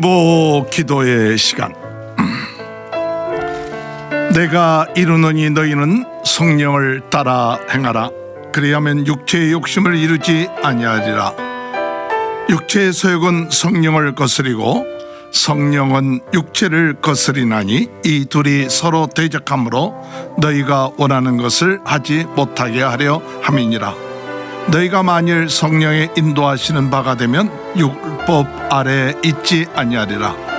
중보 기도의 시간. 내가 이루느니 너희는 성령을 따라 행하라. 그리하면 육체의 욕심을 이루지 아니하리라. 육체의 소욕은 성령을 거스리고 성령은 육체를 거스리나니 이 둘이 서로 대적하므로 너희가 원하는 것을 하지 못하게 하려 함이니라 너희가 만일 성령의 인도하시는 바가 되면 율법 아래 있지 아니하리라.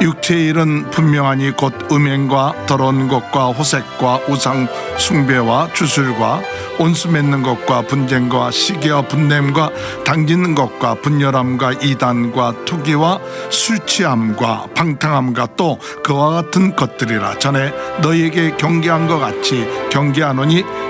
육체의 일은 분명하니 곧 음행과 더러운 것과 호색과 우상 숭배와 주술과 온수 맺는 것과 분쟁과 시기와 분냄과 당짓는 것과 분열함과 이단과 투기와 술 취함과 방탕함과 또 그와 같은 것들이라. 전에 너희에게 경계한 것 같이 경계하노니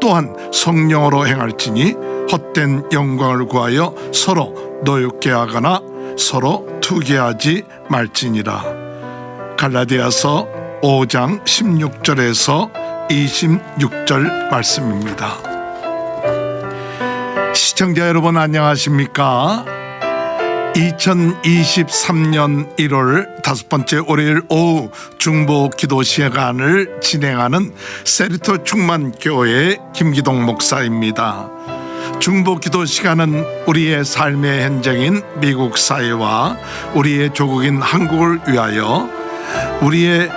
또한 성령으로 행할지니 헛된 영광을 구하여 서로 노엽게 하거나 서로 투기하지 말지니라 갈라디아서 5장 16절에서 26절 말씀입니다. 시청자 여러분 안녕하십니까? 2023년 1월 다섯 번째 월요일 오후 중보 기도 시간을 진행하는 세리토 충만교회 김기동 목사입니다. 중보 기도 시간은 우리의 삶의 현장인 미국 사회와 우리의 조국인 한국을 위하여 우리의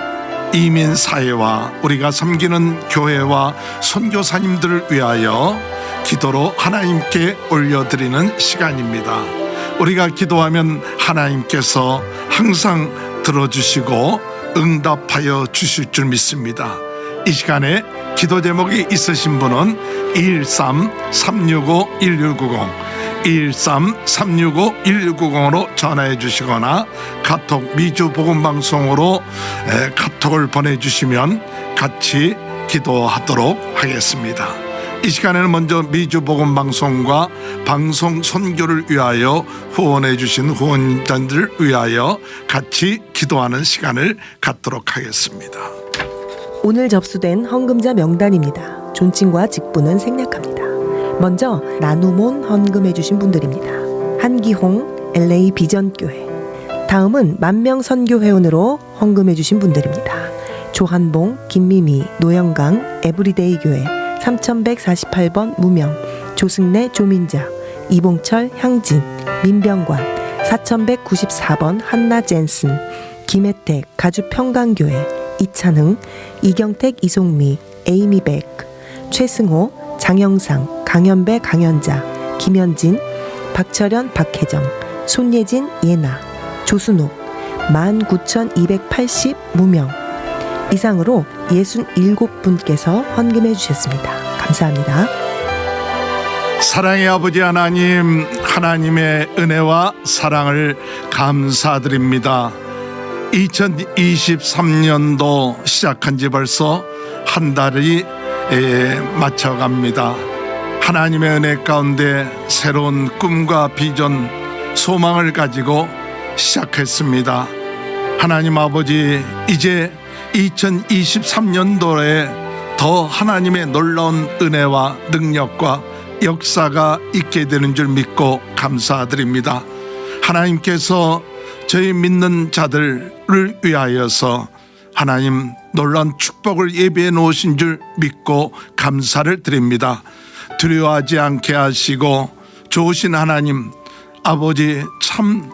이민 사회와 우리가 섬기는 교회와 선교사님들을 위하여 기도로 하나님께 올려드리는 시간입니다. 우리가 기도하면 하나님께서 항상 들어주시고 응답하여 주실 줄 믿습니다. 이 시간에 기도 제목이 있으신 분은 213-365-1190 213-365-1190으로 전화해 주시거나 카톡 미주 복음 방송으로 카톡을 보내 주시면 같이 기도하도록 하겠습니다. 이 시간에는 먼저 미주 복음 방송과 방송 선교를 위하여 후원해 주신 후원자들 위하여 같이 기도하는 시간을 갖도록 하겠습니다. 오늘 접수된 헌금자 명단입니다. 존칭과 직분은 생략합니다. 먼저 나눔온 헌금해 주신 분들입니다. 한기홍 LA 비전교회 다음은 만명 선교회원으로 헌금해 주신 분들입니다. 조한봉, 김미미, 노영강, 에브리데이 교회 3148번 무명 조승래, 조민자 이봉철, 향진, 민병관 4194번 한나 젠슨 김혜택, 가주 평강교회 이찬흥, 이경택, 이송미, 에이미백 최승호, 장영상, 강현배, 강현자, 김현진, 박철현, 박혜정, 손예진, 예나, 조순욱 19,280 무명 이상으로 67분께서 헌금해 주셨습니다. 감사합니다. 사랑의 아버지 하나님, 하나님의 은혜와 사랑을 감사드립니다. 2023년도 시작한 지 벌써 한 달이 맞춰갑니다. 하나님의 은혜 가운데 새로운 꿈과 비전, 소망을 가지고 시작했습니다. 하나님 아버지, 이제 2023년도에 더 하나님의 놀라운 은혜와 능력과 역사가 있게 되는 줄 믿고 감사드립니다. 하나님께서 저희 믿는 자들을 위하여서 하나님 놀라운 축복을 예비해 놓으신 줄 믿고 감사를 드립니다. 두려워하지 않게 하시고 좋으신 하나님 아버지 참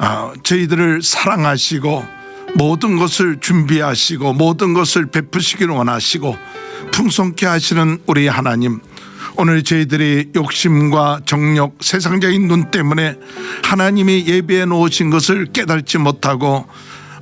어, 저희들을 사랑하시고 모든 것을 준비하시고 모든 것을 베푸시기를 원하시고 풍성케 하시는 우리 하나님 오늘 저희들이 욕심과 정욕 세상적인 눈 때문에 하나님이 예비해 놓으신 것을 깨닫지 못하고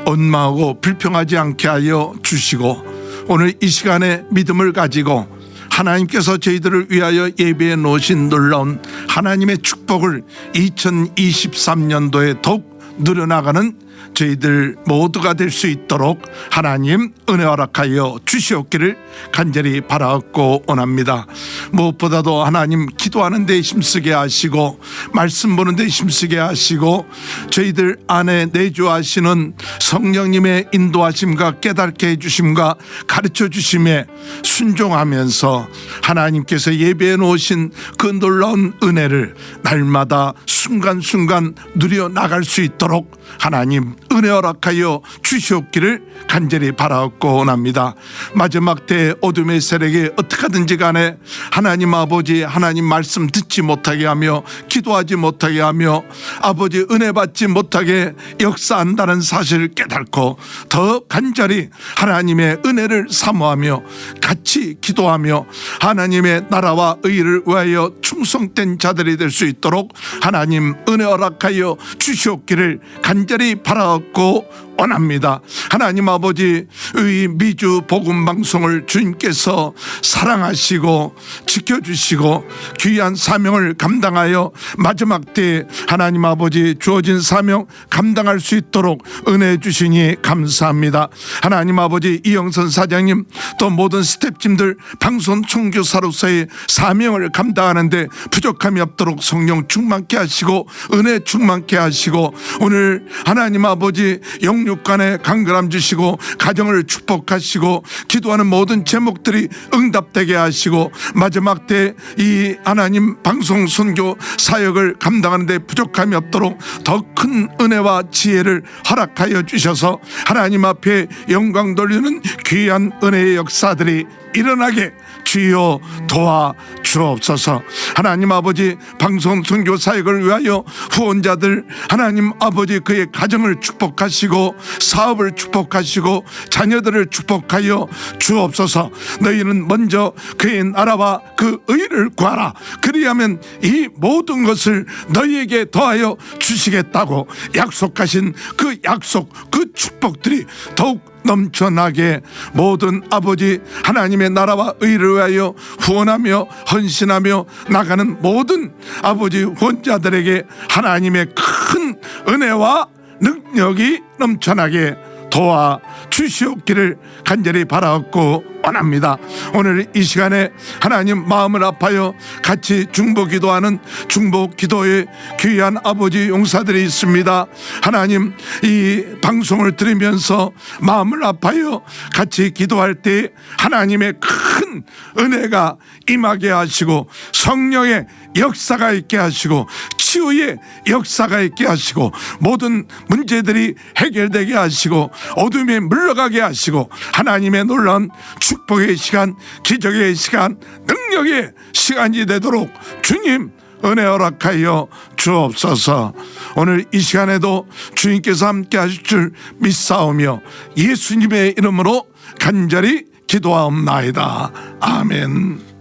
원망하고 불평하지 않게 하여 주시고 오늘 이 시간에 믿음을 가지고 하나님께서 저희들을 위하여 예배해 놓으신 놀라운 하나님의 축복을 2023년도에 더욱 누려나가는 저희들 모두가 될 수 있도록 하나님 은혜 허락하여 주시옵기를 간절히 바라옵고 원합니다. 무엇보다도 하나님 기도하는 데 힘쓰게 하시고 말씀 보는 데 힘쓰게 하시고 저희들 안에 내주하시는 성령님의 인도하심과 깨닫게 해주심과 가르쳐 주심에 순종하면서 하나님께서 예배해 놓으신 그 놀라운 은혜를 날마다 순간순간 누려 나갈 수 있도록 하나님 은혜 허락하여 주시옵기를 간절히 바라옵고 원합니다. 마지막 때 어둠의 세력에 어떻게든지 간에 하나님 아버지 하나님 말씀 듣지 못하게 하며 기도하지 못하게 하며 아버지 은혜 받지 못하게 역사한다는 사실을 깨닫고 더 간절히 하나님의 은혜를 사모하며 같이 기도하며 하나님의 나라와 의를 위하여 충성된 자들이 될 수 있도록 하나님 은혜 허락하여 주시옵기를 간절히 바라옵고 원합니다. 하나님 아버지 의 미주 복음 방송을 주님께서 사랑하시고 지켜주시고 귀한 사명을 감당하여 마지막 때 하나님 아버지 주어진 사명 감당할 수 있도록 은혜 주시니 감사합니다. 하나님 아버지 이영선 사장님 또 모든 스탭팀들 방송 총교사로서의 사명을 감당하는데 부족함이 없도록 성령 충만케 하시고 은혜 충만케 하시고 오늘 하나님 아버지 영 육간에 강건함 주시고 가정을 축복하시고 기도하는 모든 제목들이 응답되게 하시고 마지막 때 이 하나님 방송 선교 사역을 감당하는데 부족함이 없도록 더 큰 은혜와 지혜를 허락하여 주셔서 하나님 앞에 영광 돌리는 귀한 은혜의 역사들이 일어나게 주여 도와 주옵소서. 하나님 아버지 방송 선교 사역을 위하여 후원자들 하나님 아버지 그의 가정을 축복하시고 사업을 축복하시고 자녀들을 축복하여 주옵소서. 너희는 먼저 그의 나라와 그 의를 구하라. 그리하면 이 모든 것을 너희에게 더하여 주시겠다고 약속하신 그 약속 그 축복들이 더욱 넘쳐나게 모든 아버지 하나님의 나라와 의를 위하여 후원하며 헌신하며 나가는 모든 아버지 후원자들에게 하나님의 큰 은혜와 능력이 넘쳐나게 도와 주시옵기를 간절히 바라옵고 원합니다. 오늘 이 시간에 하나님 마음을 아파요 같이 중보 기도하는 중보 기도의 귀한 아버지 용사들이 있습니다. 하나님 이 방송을 들으면서 마음을 아파요 같이 기도할 때 하나님의 큰 은혜가 임하게 하시고 성령의 역사가 있게 하시고 치유의 역사가 있게 하시고 모든 문제들이 해결되게 하시고 어둠에 물러가게 하시고 하나님의 놀라운 축복의 시간 기적의 시간 능력의 시간이 되도록 주님 은혜 허락하여 주옵소서. 오늘 이 시간에도 주님께서 함께 하실 줄 믿사오며 예수님의 이름으로 간절히 기도하옵나이다. 아멘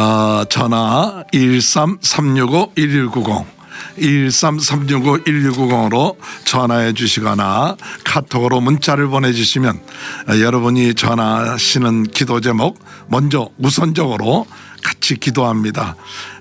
어, 전화 13365-1190 13365-1190으로 전화해 주시거나 카톡으로 문자를 보내주시면 어, 여러분이 전하시는 기도 제목 먼저 우선적으로 같이 기도합니다.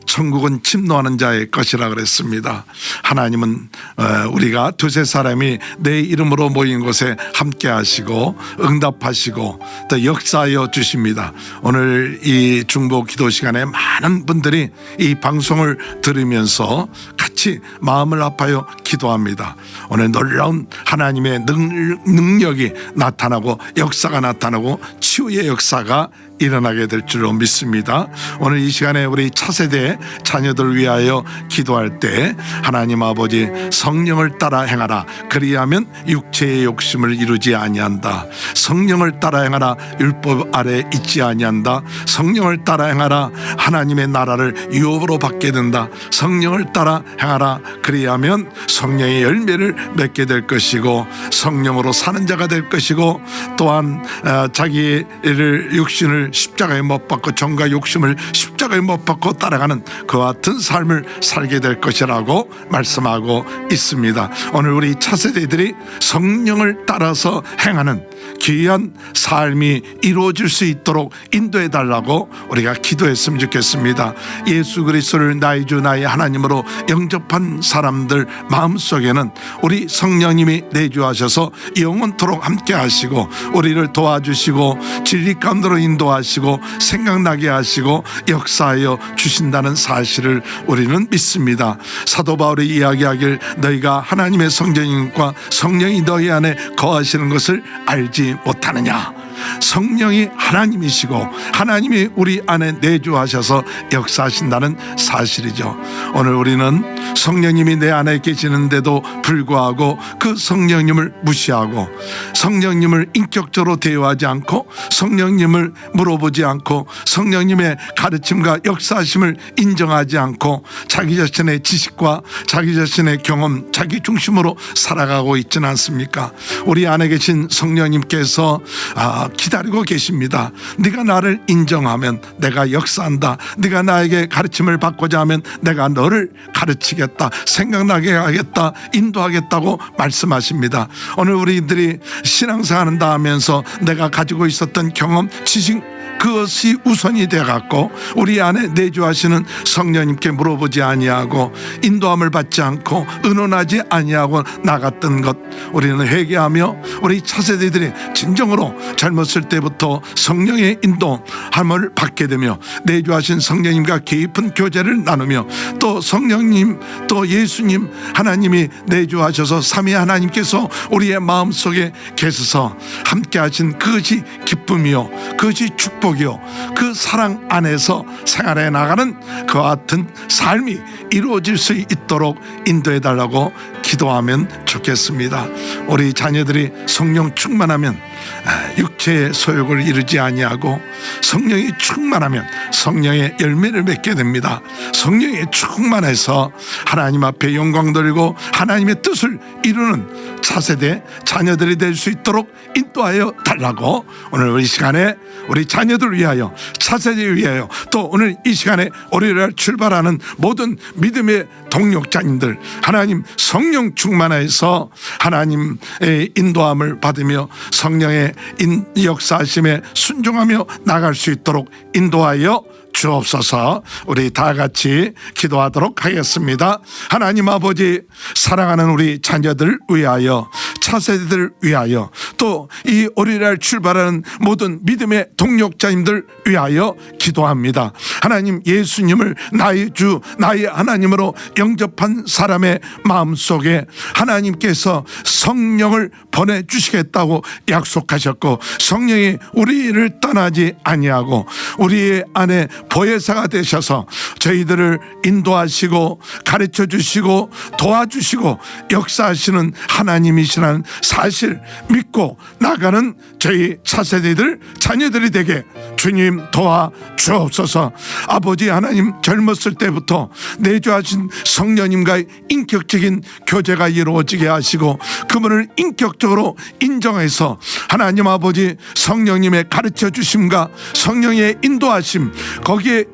천국은 침노하는 자의 것이라 그랬습니다. 하나님은 어, 우리가 두세 사람이 내 이름으로 모인 곳에 함께 하시고 응답하시고 또 역사하여 주십니다. 오늘 이 중보 기도 시간에 많은 분들이 이 방송을 들으면서 같이 마음을 아파요 기도합니다. 오늘 놀라운 하나님의 능, 능력이 나타나고 역사가 나타나고 치유의 역사가 일어나게 될 줄로 믿습니다. 오늘 이 시간에 우리 차세대 자녀들 위하여 기도할 때 하나님 아버지 성령을 따라 행하라 그리하면 육체의 욕심을 이루지 아니한다. 성령을 따라 행하라 율법 아래 있지 아니한다. 성령을 따라 행하라 하나님의 나라를 유업으로 받게 된다. 성령을 따라 행하라 그리하면 성령의 열매를 맺게 될 것이고 성령으로 사는 자가 될 것이고 또한 어, 자기를 육신을 십자가에 못 박고 정과 욕심을 십자가에 못 박고 따라가는 그와 같은 삶을 살게 될 것이라고 말씀하고 있습니다. 오늘 우리 차세대들이 성령을 따라서 행하는 귀한 삶이 이루어질 수 있도록 인도해 달라고 우리가 기도했으면 좋겠습니다. 예수 그리스도를 나의 주 나의 하나님으로 영접한 사람들 마음속에는 우리 성령님이 내주하셔서 영원토록 함께 하시고 우리를 도와주시고 진리 가운데로 인도하시고 생각나게 하시고 역사하여 주신다는 사실을 우리는 믿습니다. 사도 바울이 이야기하길 너희가 하나님의 성령님과 성령이 너희 안에 거하시는 것을 알지 못하느냐 성령이 하나님이시고 하나님이 우리 안에 내주하셔서 역사하신다는 사실이죠. 오늘 우리는 성령님이 내 안에 계시는데도 불구하고 그 성령님을 무시하고 성령님을 인격적으로 대우하지 않고 성령님을 물어보지 않고 성령님의 가르침과 역사하심을 인정하지 않고 자기 자신의 지식과 자기 자신의 경험, 자기 중심으로 살아가고 있지는 않습니까? 우리 안에 계신 성령님께서 아, 기다리고 계십니다. 네가 나를 인정하면 내가 역사한다. 네가 나에게 가르침을 받고자 하면 내가 너를 가르치겠다. 생각나게 하겠다. 인도하겠다고 말씀하십니다. 오늘 우리들이 신앙생활한다 하면서 내가 가지고 있었던 경험, 지식 그것이 우선이 돼 갖고 우리 안에 내주하시는 성령님께 물어보지 아니하고 인도함을 받지 않고 의논하지 아니하고 나갔던 것 우리는 회개하며 우리 차세대들이 진정으로 젊었을 때부터 성령의 인도함을 받게 되며 내주하신 성령님과 깊은 교제를 나누며 또 성령님 또 예수님 하나님이 내주하셔서 삼위 하나님께서 우리의 마음속에 계셔서 함께 하신 그것이 기쁨이요. 그것이 축복이요 그 사랑 안에서 생활해 나가는 그와 같은 삶이 이루어질 수 있도록 인도해 달라고 기도하면 좋겠습니다. 우리 자녀들이 성령 충만하면 아, 육체의 소욕을 이루지 아니하고 성령이 충만하면 성령의 열매를 맺게 됩니다. 성령이 충만해서 하나님 앞에 영광 돌리고 하나님의 뜻을 이루는 차세대 자녀들이 될 수 있도록 인도하여 달라고 오늘 우리 시간에 우리 자녀들 위하여 차세대 위하여 또 오늘 이 시간에 우리를 출발하는 모든 믿음의 동력자님들 하나님 성령 충만해서 하나님의 인도함을 받으며 성령 의 인, 역사하심에 순종하며 나갈 수 있도록 인도하여 주옵소서 우리 다 같이 기도하도록 하겠습니다. 하나님 아버지 사랑하는 우리 자녀들 위하여 차세대들 위하여 또이 어린이날 출발하는 모든 믿음의 동력자님들 위하여 기도합니다. 하나님 예수님을 나의 주 나의 하나님으로 영접한 사람의 마음속에 하나님께서 성령을 보내 주시겠다고 약속하셨고 성령이 우리를 떠나지 아니하고 우리 안에 보혜사가 되셔서 저희들을 인도하시고 가르쳐 주시고 도와주시고 역사하시는 하나님이시라는 사실 믿고 나가는 저희 차세대들 자녀들이 되게 주님 도와 주옵소서. 아버지 하나님 젊었을 때부터 내주하신 성령님과의 인격적인 교제가 이루어지게 하시고 그분을 인격적으로 인정해서 하나님 아버지 성령님의 가르쳐 주심과 성령의 인도하심 거기에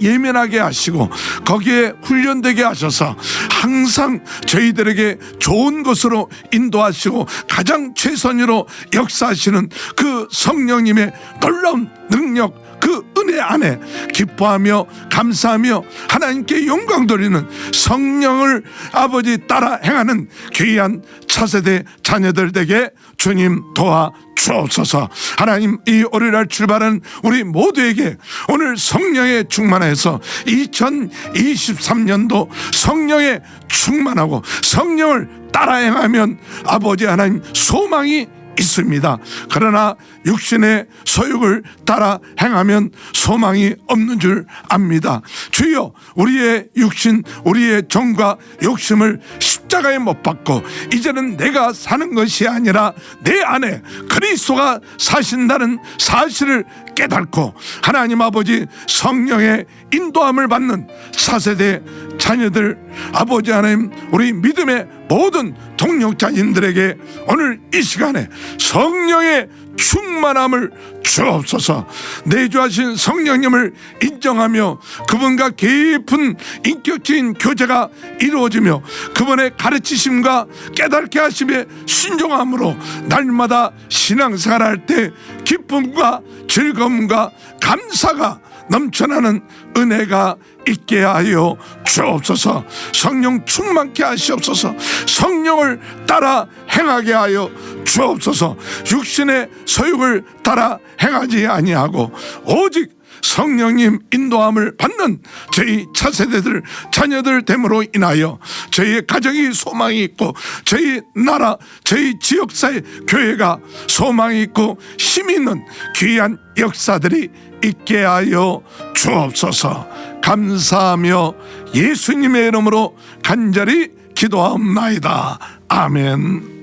예민하게 하시고 거기에 훈련되게 하셔서 항상 저희들에게 좋은 것으로 인도하시고 가장 최선으로 역사하시는 그 성령님의 놀라운 능력 그 은혜 안에 기뻐하며 감사하며 하나님께 영광 돌리는 성령을 아버지 따라 행하는 귀한 차세대 자녀들 되게 주님 도와 주옵소서. 하나님 이 어린이날 출발한 우리 모두에게 오늘 성령에 충만해서 2023년도 성령에 충만하고 성령을 따라 행하면 아버지 하나님 소망이 있습니다. 그러나 육신의 소욕을 따라 행하면 소망이 없는 줄 압니다. 주여 우리의 육신 우리의 정과 욕심을 십자가에 못 박고 이제는 내가 사는 것이 아니라 내 안에 그리스도가 사신다는 사실을 깨닫고 하나님 아버지 성령의 인도함을 받는 차세대 자녀들 아버지 하나님 우리 믿음의 모든 동력자님들에게 오늘 이 시간에 성령의 충만함을 주옵소서. 내주하신 성령님을 인정하며 그분과 깊은 인격적인 교제가 이루어지며 그분의 가르치심과 깨닫게 하심에 순종함으로 날마다 신앙생활할 때 기쁨과 즐거움과 감사가 넘쳐나는 은혜가 있게 하여 주옵소서. 성령 충만케 하시옵소서. 성령을 따라 행하게 하여 주옵소서. 육신의 소욕을 따라 행하지 아니하고 오직 성령님 인도함을 받는 저희 차세대들 자녀들 됨으로 인하여 저희의 가정이 소망이 있고 저희 나라 저희 지역사회 교회가 소망이 있고 힘 있는 귀한 역사들이 있게 하여 주옵소서. 감사하며 예수님의 이름으로 간절히 기도하옵나이다. 아멘.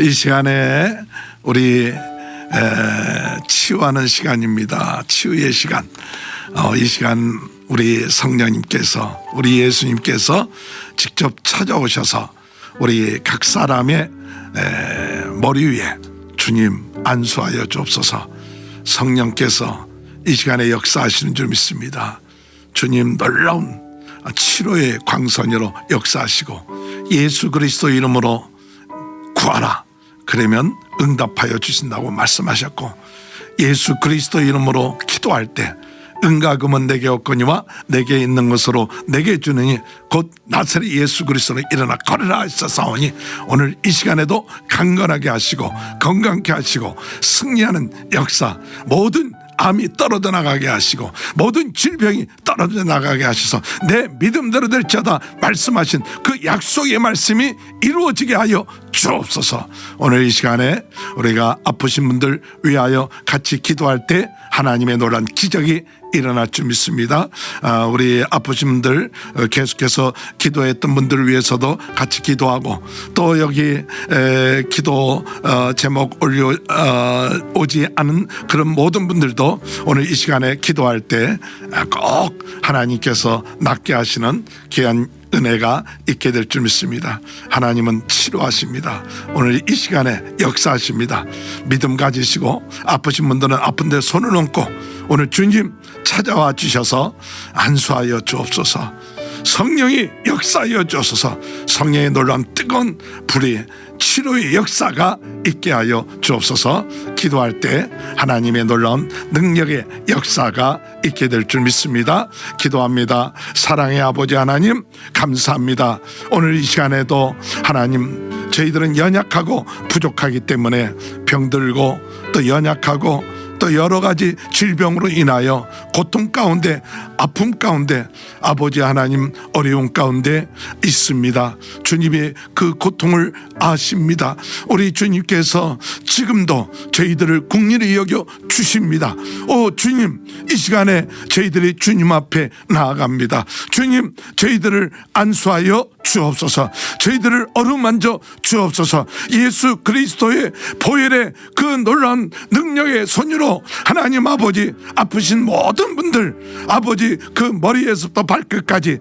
이 시간에 우리 에, 치유하는 시간입니다. 치유의 시간. 어, 이 시간 우리 성령님께서 우리 예수님께서 직접 찾아오셔서 우리 각 사람의 에, 머리 위에 주님 안수하여 주옵소서. 성령께서 이 시간에 역사하시는 줄 믿습니다. 주님 놀라운 치료의 광선으로 역사하시고 예수 그리스도 이름으로 구하라. 그러면 응답하여 주신다고 말씀하셨고 예수 그리스도 이름으로 기도할 때 응가금은 내게 없거니와 내게 있는 것으로 내게 주느니 곧 나사렛 예수 그리스도로 일어나 걸으라 하셨사오니 오늘 이 시간에도 강건하게 하시고 건강케 하시고 승리하는 역사 모든 암이 떨어져 나가게 하시고 모든 질병이 떨어져 나가게 하셔서 내 믿음대로 될지어다 말씀하신 그 약속의 말씀이 이루어지게 하여 주옵소서. 오늘 이 시간에 우리가 아프신 분들 위하여 같이 기도할 때 하나님의 놀란 기적이 일어날 줄 믿습니다. 아, 우리 아프신 분들 어, 계속해서 기도했던 분들을 위해서도 같이 기도하고 또 여기 에, 기도 어, 제목 올려 어, 오지 않은 그런 모든 분들도 오늘 이 시간에 기도할 때 꼭 하나님께서 낫게 하시는 귀한 은혜가 있게 될 줄 믿습니다. 하나님은 치료하십니다. 오늘 이 시간에 역사하십니다. 믿음 가지시고 아프신 분들은 아픈데 손을 얹고 오늘 주님 찾아와 주셔서 안수하여 주옵소서. 성령이 역사하여 주옵소서. 성령의 놀라운 뜨거운 불이 치료의 역사가 있게 하여 주옵소서. 기도할 때 하나님의 놀라운 능력의 역사가 있게 될 줄 믿습니다. 기도합니다. 사랑의 아버지 하나님 감사합니다. 오늘 이 시간에도 하나님 저희들은 연약하고 부족하기 때문에 병들고 또 연약하고 또 여러 가지 질병으로 인하여 고통 가운데 아픔 가운데 아버지 하나님 어려움 가운데 있습니다. 주님이 그 고통을 아십니다. 우리 주님께서 지금도 저희들을 국리를 여겨 주십니다. 오 주님 이 시간에 저희들이 주님 앞에 나아갑니다. 주님 저희들을 안수하여 주옵소서 저희들을 어루만져 주옵소서 예수 그리스도의 보혈의 그 놀라운 능력의 손으로 하나님 아버지 아프신 모든 분들 아버지 그 머리에서부터 발끝까지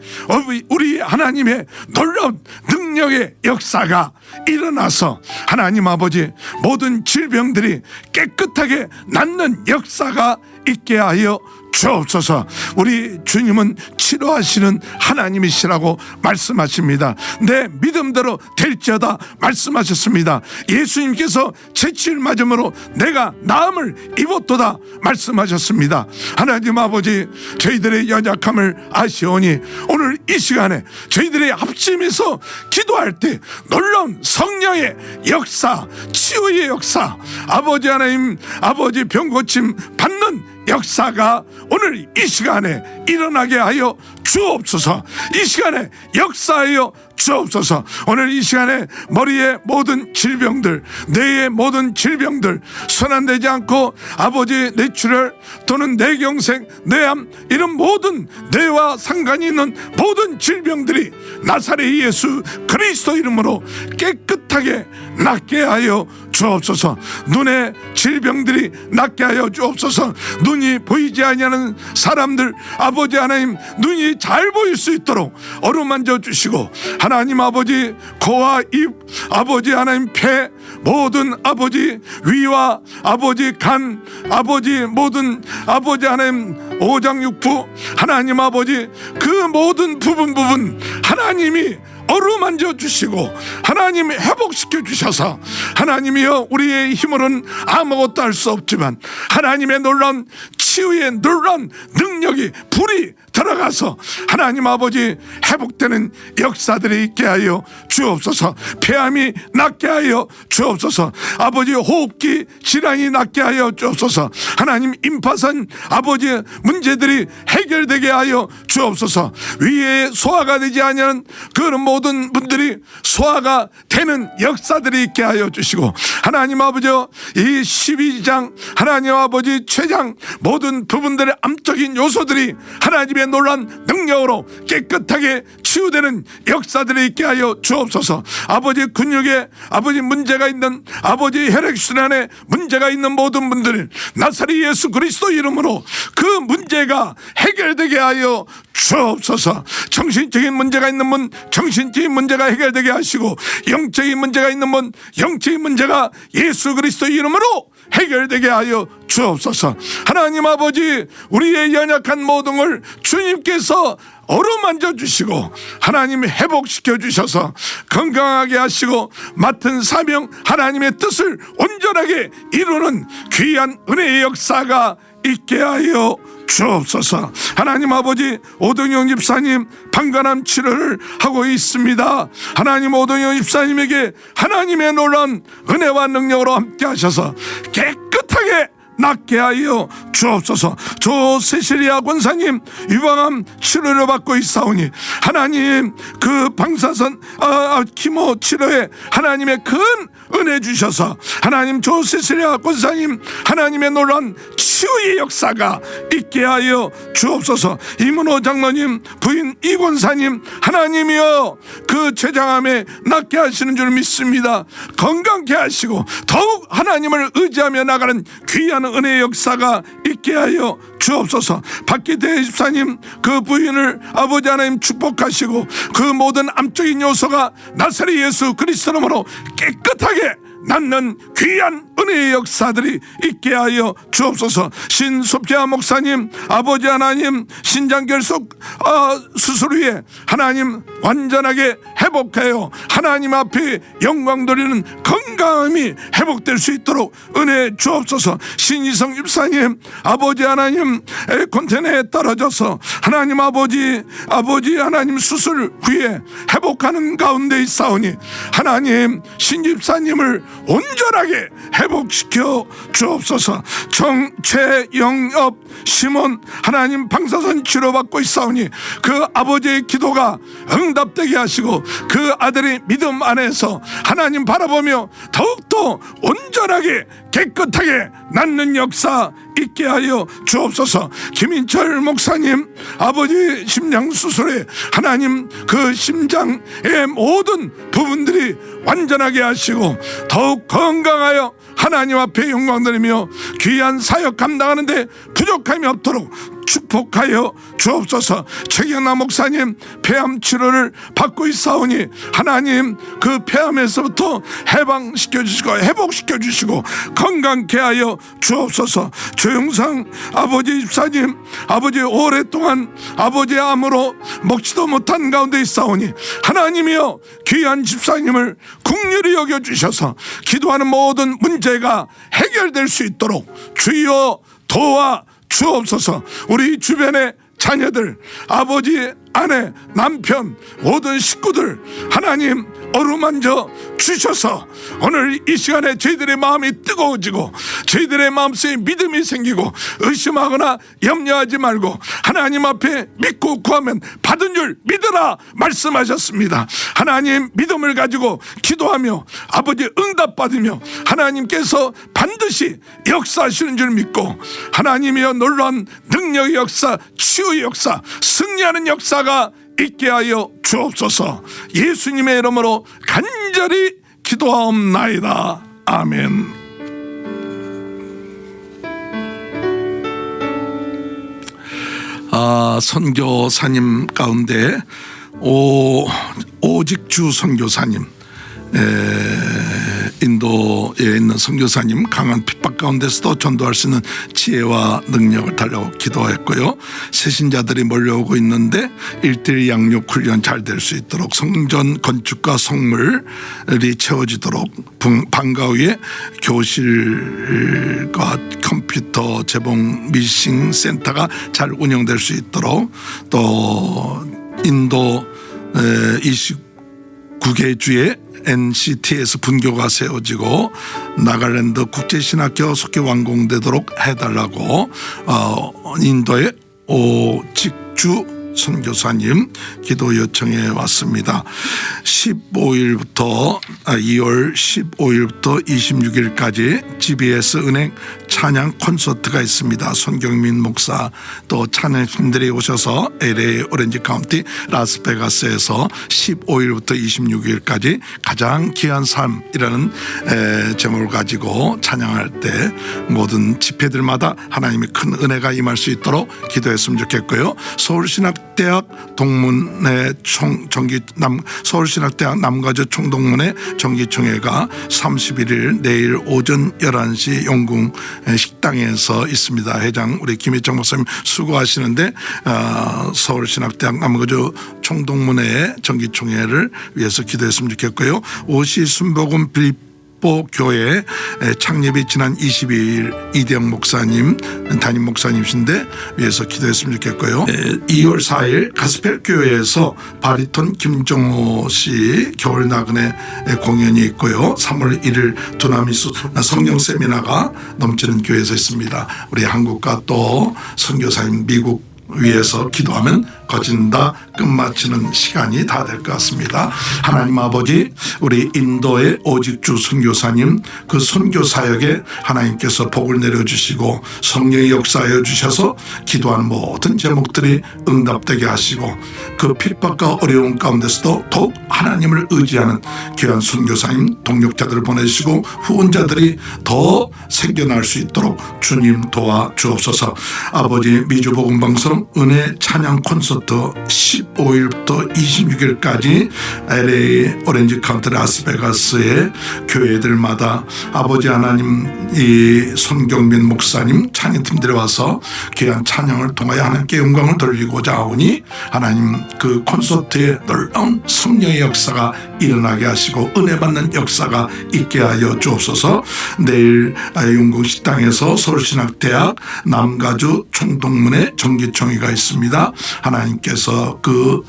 우리- 하나님의 놀라운 능력의 역사가 일어나서 하나님 아버지 모든 질병들이 깨끗하게 낫는 역사가 있게 하여 주옵소서. 우리 주님은 치료하시는 하나님이시라고 말씀하십니다. 내 믿음대로 될지어다 말씀하셨습니다. 예수님께서 채취를 맞음으로 내가 나음을 입었도다 말씀하셨습니다. 하나님 아버지 저희들의 연약함을 아시오니 오늘 이 시간에 저희들의 합심해서 기도할 때 놀라운 성령의 역사 치유의 역사 아버지 하나님 아버지 병 고침 받는 역사가 오늘 이 시간에 일어나게 하여 주옵소서. 이 시간에 역사하여 주옵소서. 오늘 이 시간에 머리의 모든 질병들 뇌의 모든 질병들 순환되지 않고 아버지 뇌출혈 또는 뇌경색 뇌암 이런 모든 뇌와 상관이 있는 모든 질병들이 나사렛 예수 그리스도 이름으로 깨끗하게 낫게 하여 주옵소서. 눈의 질병들이 낫게 하여 주옵소서. 눈이 보이지 아니하는 사람들 아버지 하나님 눈이 잘 보일 수 있도록 어루만져 주시고 하나님 아버지 코와 입 아버지 하나님 폐 모든 아버지 위와 아버지 간 아버지 모든 아버지 하나님 오장육부 하나님 아버지 그 모든 부분 부분 하나님이 어루만져 주시고 하나님이 회복시켜 주셔서 하나님이여 우리의 힘으로는 아무것도 할 수 없지만 하나님의 놀라운 치유의 놀라운 능력이 불이 들어가서 하나님 아버지 회복되는 역사들이 있게 하여 주옵소서. 폐암이 낫게 하여 주옵소서. 아버지 호흡기 질환이 낫게 하여 주옵소서. 하나님 임파선 아버지 문제들이 해결되게 하여 주옵소서. 위에 소화가 되지 아니하는 그런 모든 분들이 소화가 되는 역사들이 있게 하여 주시고 하나님 아버지 이 12장 하나님 아버지 최장 모든 부분들의 암적인 요소들이 하나님의 놀란 능력으로 깨끗하게 치유되는 역사들이 있게 하여 주옵소서. 아버지 근육에 아버지 문제가 있는 아버지 혈액순환에 문제가 있는 모든 분들 나사리 예수 그리스도 이름으로 그 문제가 해결되게 하여 주옵소서. 정신적인 문제가 있는 분 정신적인 문제가 해결되게 하시고 영적인 문제가 있는 분 영적인 문제가 예수 그리스도 이름으로 해결되게 하여 주옵소서. 하나님 아버지 우리의 연약한 모든 걸 주님께서 어루만져 주시고 하나님이 회복시켜 주셔서 건강하게 하시고 맡은 사명 하나님의 뜻을 온전하게 이루는 귀한 은혜의 역사가 있게 하여 주옵소서. 하나님 아버지 오동영 집사님 방관함 치료를 하고 있습니다. 하나님 오동영 집사님에게 하나님의 놀라운 은혜와 능력으로 함께 하셔서 깨끗하게 낫게 하여 주옵소서. 조 세시리아 권사님 유방암 치료를 받고 있사오니 하나님 그 방사선 아, 아, 키모 치료에 하나님의 큰 은혜 주셔서 하나님 조 세시리아 권사님 하나님의 놀란 치유의 역사가 있게 하여 주옵소서. 이문호 장로님 부인 이권사님 하나님이여 그 췌장암에 낫게 하시는 줄 믿습니다. 건강케 하시고 더욱 하나님을 의지하며 나가는 귀한 은혜의 역사가 있게 하여 주옵소서. 박기대 집사님 그 부인을 아버지 하나님 축복하시고 그 모든 암적인 요소가 나사리 예수 그리스도로 깨끗하게 낫는 귀한 은혜의 역사들이 있게 하여 주옵소서. 신소피아 목사님 아버지 하나님 신장결석 어, 수술 후에 하나님 완전하게 회복하여 하나님 앞에 영광 돌리는 건 강함이 회복될 수 있도록 은혜 주옵소서. 신이성 집사님 아버지 하나님 콘테너에 떨어져서 하나님 아버지 아버지 하나님 수술 후에 회복하는 가운데 있사오니 하나님 신 집사님을 온전하게 회복시켜 주옵소서. 정최영업 시몬 하나님 방사선 치료받고 있사오니 그 아버지의 기도가 응답되게 하시고 그 아들이 믿음 안에서 하나님 바라보며 더욱더 온전하게 깨끗하게 낫는 역사 있게 하여 주옵소서. 김인철 목사님 아버지 심장 수술에 하나님 그 심장의 모든 부분들이 완전하게 하시고 더욱 건강하여 하나님 앞에 영광 드리며 귀한 사역 감당하는데 부족함이 없도록 축복하여 주옵소서. 최경남 목사님 폐암 치료를 받고 있사오니 하나님 그 폐암에서부터 해방시켜 주시고 회복시켜 주시고 건강케 하여 주옵소서. 조영상 아버지 집사님 아버지 오랫동안 아버지의 암으로 먹지도 못한 가운데 있사오니 하나님이여 귀한 집사님을 국률이 여겨 주셔서 기도하는 모든 문제가 해결될 수 있도록 주여 도와 주옵소서. 우리 주변의 자녀들 아버지 아내 남편 모든 식구들 하나님 어루만져 주셔서 오늘 이 시간에 저희들의 마음이 뜨거워지고 저희들의 마음속에 믿음이 생기고 의심하거나 염려하지 말고 하나님 앞에 믿고 구하면 받은 줄 믿으라 말씀하셨습니다. 하나님 믿음을 가지고 기도하며 아버지 응답받으며 하나님께서 반드시 역사하시는 줄 믿고 하나님이여 놀라운 능력의 역사 치유의 역사 승리하는 역사가 있게 하여 주옵소서. 예수님의 이름으로 간절히 기도하옵나이다. 아멘. 아, 선교사님 가운데 오, 오직주 선교사님. 에, 인도에 있는 선교사님 강한 핍박 가운데서도 전도할 수 있는 지혜와 능력을 달라고 기도했고요. 새신자들이 몰려오고 있는데 일대일 양육 훈련 잘 될 수 있도록 성전 건축과 성물이 채워지도록 방- 방과 위에 교실과 컴퓨터 제공 미싱 센터가 잘 운영될 수 있도록 또 인도 29개 주에 NCT에서 분교가 세워지고 나갈랜드 국제신학교 속히 완공되도록 해달라고 어, 인도의 오직주 선교사님 기도 요청해 왔습니다. 15일부터 2월 15일부터 26일까지 GBS 은행 찬양 콘서트가 있습니다. 손경민 목사 또 찬양팀들이 오셔서 LA 오렌지 카운티 라스베가스에서 15일부터 26일까지 가장 귀한 삶이라는 에, 제목을 가지고 찬양할 때 모든 집회들마다 하나님의 큰 은혜가 임할 수 있도록 기도했으면 좋겠고요. 서울신학대학 동문회 총 정기 남 서울신학대학 남가주 총동문회 정기총회가 31일 내일 오전 11시 용궁 식당에서 있습니다. 회장 우리 김희정 목사님 수고하시는데 어, 서울신학대학 남가주 총동문회 정기총회를 위해서 기도했으면 좋겠고요. 오시 순복음 빌립 보 교회 창립이 지난 22일 이대영 목사님 담임 목사님이신데 위해서 기도했으면 좋겠고요. 2월 4일 가스펠 교회에서 바리톤 김종호 씨 겨울 나그네 공연이 있고요. 3월 1일 두나미스 성령 세미나가 넘치는 교회에서 있습니다. 우리 한국과 또 선교사님 미국 위해서 기도하면 거진다 끝마치는 시간이 다 될 것 같습니다. 하나님 아버지 우리 인도의 오직주 선교사님 그 선교 사역에 하나님께서 복을 내려주시고 성령의 역사하여 주셔서 기도하는 모든 제목들이 응답되게 하시고 그 핍박과 어려움 가운데서도 더욱 하나님을 의지하는 귀한 선교사님 동력자들을 보내시고 후원자들이 더 생겨날 수 있도록 주님 도와 주옵소서 아버지 미주복음방송 은혜 찬양 콘서트 15일부터 26일까지 LA 오렌지 카운티 라스베가스의 교회들마다 아버지 하나님 이 손경민 목사님 찬양팀들이 와서 귀한 찬양을 통하여 하나님께 영광을 돌리고자 하오니 하나님 그 콘서트에 놀라운 성령의 역사가 일어나게 하시고 은혜 받는 역사가 있게 하여 주옵소서 내일 용궁 식당에서 서울신학대학 남가주 총동문회 정기총회가 있습니다. 하나님께서 그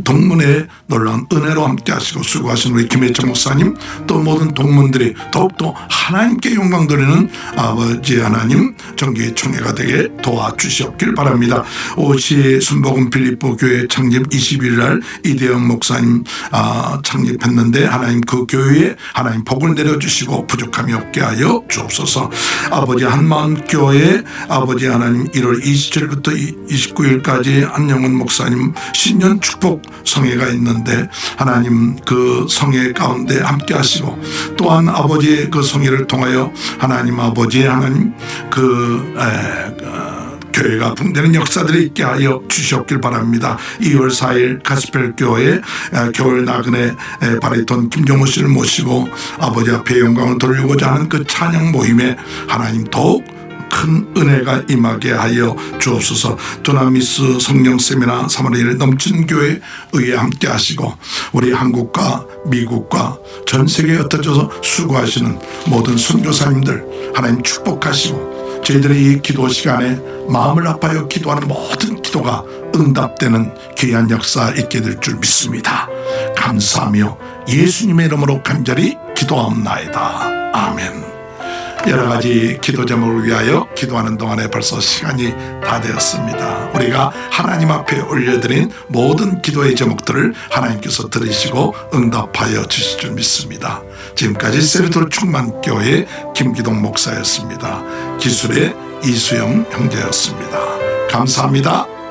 동문회 놀라운 은혜로 함께 하시고 수고하신 우리 김혜정 목사님 또 모든 동문들이 더욱더 하나님께 영광 돌리는 아버지 하나님 정기 총회가 되게 도와주시옵길 바랍니다. 오시 순복음 빌립보 교회 창립 20일 날 이대영 목사님 아, 창립했는데 하나님 그 교회에 하나님 복을 내려주시고 부족함이 없게 하여 주옵소서 아버지 한마음 교회 아버지 하나님 1월 27일부터 29일까지 안영은 목사님 신년 축복 성회가 있는데 하나님 그 성회 가운데 함께 하시고 또한 아버지의 그 성회를 통하여 하나님 아버지 하나님 그 에, 그 교회가 붕대는 역사들이 있게 하여 주시옵길 바랍니다. 2월 4일 가스펠 교회 겨울 나그네 에, 바리톤 김종호 씨를 모시고 아버지 앞에 영광을 돌리고자 하는 그 찬양 모임에 하나님 더욱 큰 은혜가 임하게 하여 주옵소서 두나미스 성령 세미나 3월 1일 넘치는 교회 의회 함께 하시고 우리 한국과 미국과 전 세계에 흩어져서 수고하시는 모든 선교사님들 하나님 축복하시고 저희들의 이 기도 시간에 마음을 아파요 기도하는 모든 기도가 응답되는 귀한 역사 있게 될 줄 믿습니다. 감사하며 예수님의 이름으로 간절히 기도하옵나이다. 아멘. 여러 가지 기도 제목을 위하여 기도하는 동안에 벌써 시간이 다 되었습니다. 우리가 하나님 앞에 올려드린 모든 기도의 제목들을 하나님께서 들으시고 응답하여 주실 줄 믿습니다. 지금까지 세르톨 충만교회 김기동 목사였습니다. 기술의 이수영 형제였습니다. 감사합니다.